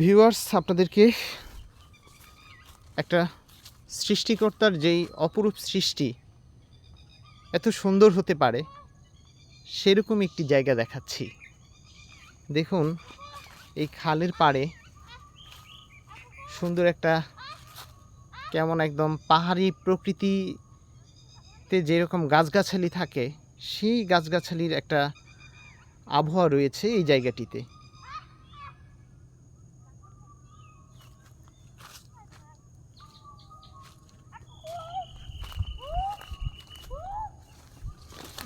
Viewers আপনাদেরকে একটা সৃষ্টিকর্তার যেই অপরূপ সৃষ্টি এত সুন্দর হতে পারে, সেরকম একটি জায়গা দেখাচ্ছি। দেখুন, এই খালের পাড়ে সুন্দর একটা কেমন একদম পাহাড়ি প্রকৃতিতে যেরকম গাছগাছালি থাকে, সেই গাছগাছালির একটা আবহাওয়া রয়েছে এই জায়গাটিতে।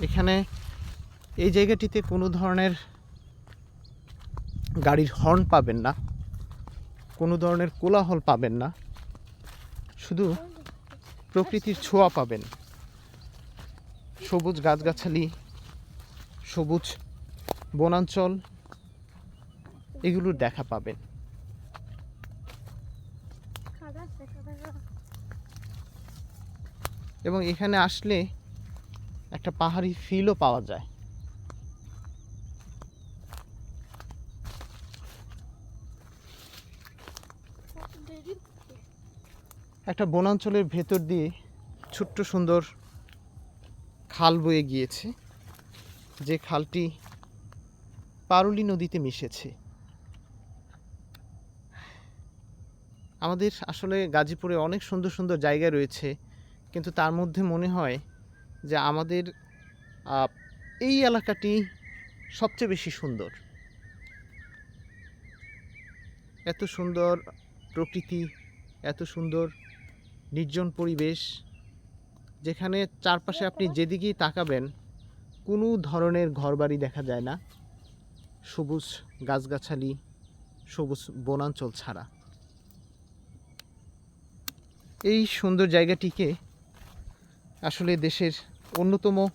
এখানে এই জায়গাটিতে কোনো ধরনের গাড়ির হর্ন পাবেন না, কোনো ধরনের কোলাহল পাবেন না, শুধু প্রকৃতির ছোঁয়া পাবেন। সবুজ গাছগাছালি, সবুজ বনাঞ্চল এগুলোর দেখা পাবেন। এবং এখানে আসলে একটা পাহাড়ি ফিলও পাওয়া যায়। একটা বনাঞ্চলের ভেতর দিয়ে ছোট্ট সুন্দর খাল বয়ে গিয়েছে, যে খালটি পারুলি নদীতে মিশেছে। আমাদের আসলে গাজীপুরে অনেক সুন্দর সুন্দর জায়গা রয়েছে, কিন্তু তার মধ্যে মনে হয় যে আমাদের এই এলাকাটি সবচেয়ে বেশি সুন্দর। এত সুন্দর প্রকৃতি, এত সুন্দর নির্জন পরিবেশ, যেখানে চারপাশে আপনি যেদিকেই তাকাবেন, কোনো ধরনের ঘরবাড়ি দেখা যায় না। সবুজ গাছগাছালি, সবুজ বনাঞ্চল ছাড়া। এই সুন্দর জায়গাটিকে আসলে দেশের অন্যতম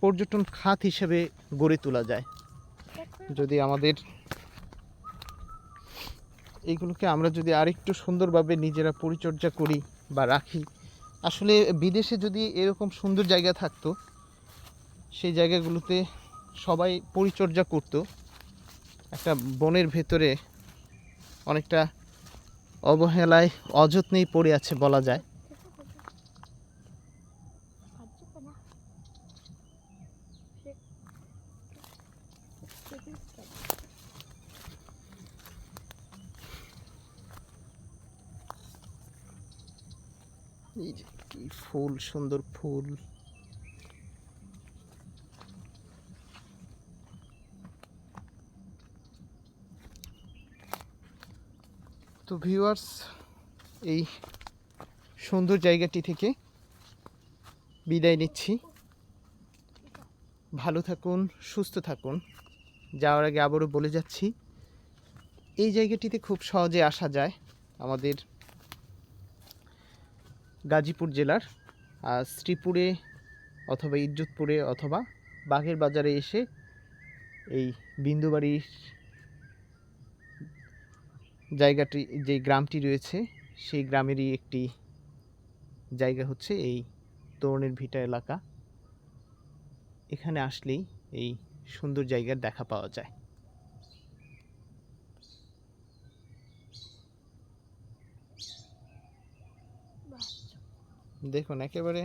পর্যটন খাত হিসেবে গড়ে তোলা যায়। যদি আমাদের এইগুলোকে আমরা যদি আরেকটু সুন্দরভাবে নিজেরা পরিচর্যা করি বা রাখি, আসলে বিদেশে যদি এরকম সুন্দর জায়গা থাকতো, সেই জায়গাগুলোতে সবাই পরিচর্যা করত। একটা বনের ভেতরে অনেকটা অবহেলায় অযত্নেই পড়ে আছে বলা যায়। এই যে কি ফুল সুন্দর ফুল। তো ভিউয়ার্স এই সুন্দর জায়গাটি থেকে বিদায় নিচ্ছি। ভালো থাকুন, সুস্থ থাকুন। যাওয়ার আগে আবারও বলে যাচ্ছি, এই জায়গাটিতে খুব সহজে আসা যায় আমাদের গাজীপুর জেলার শ্রীপুরে অথবা ইজ্জতপুরে অথবা বাঘের বাজারে এসে এই বিন্দুবাড়ির জায়গাটি, যে গ্রামটি রয়েছে, সেই গ্রামেরই একটি জায়গা হচ্ছে এই তরুণের ভিটা এলাকা। এখানে আসলেই এই সুন্দর জায়গার দেখা পাওয়া যায়। দেখুন, একেবারে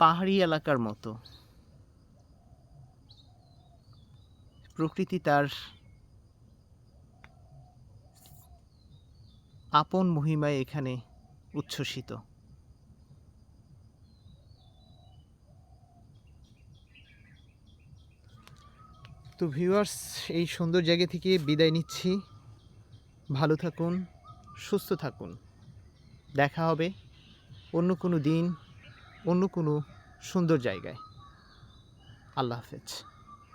পাহাড়ি এলাকার মতো। প্রকৃতি তার আপন মহিমায় এখানে উচ্ছ্বসিত। তো ভিউয়ার্স এই সুন্দর জায়গা থেকে বিদায় নিচ্ছি। ভালো থাকুন, সুস্থ থাকুন। দেখা হবে অন্য কোনো দিন, অন্য কোনো সুন্দর জায়গায়। আল্লাহ হাফেজ।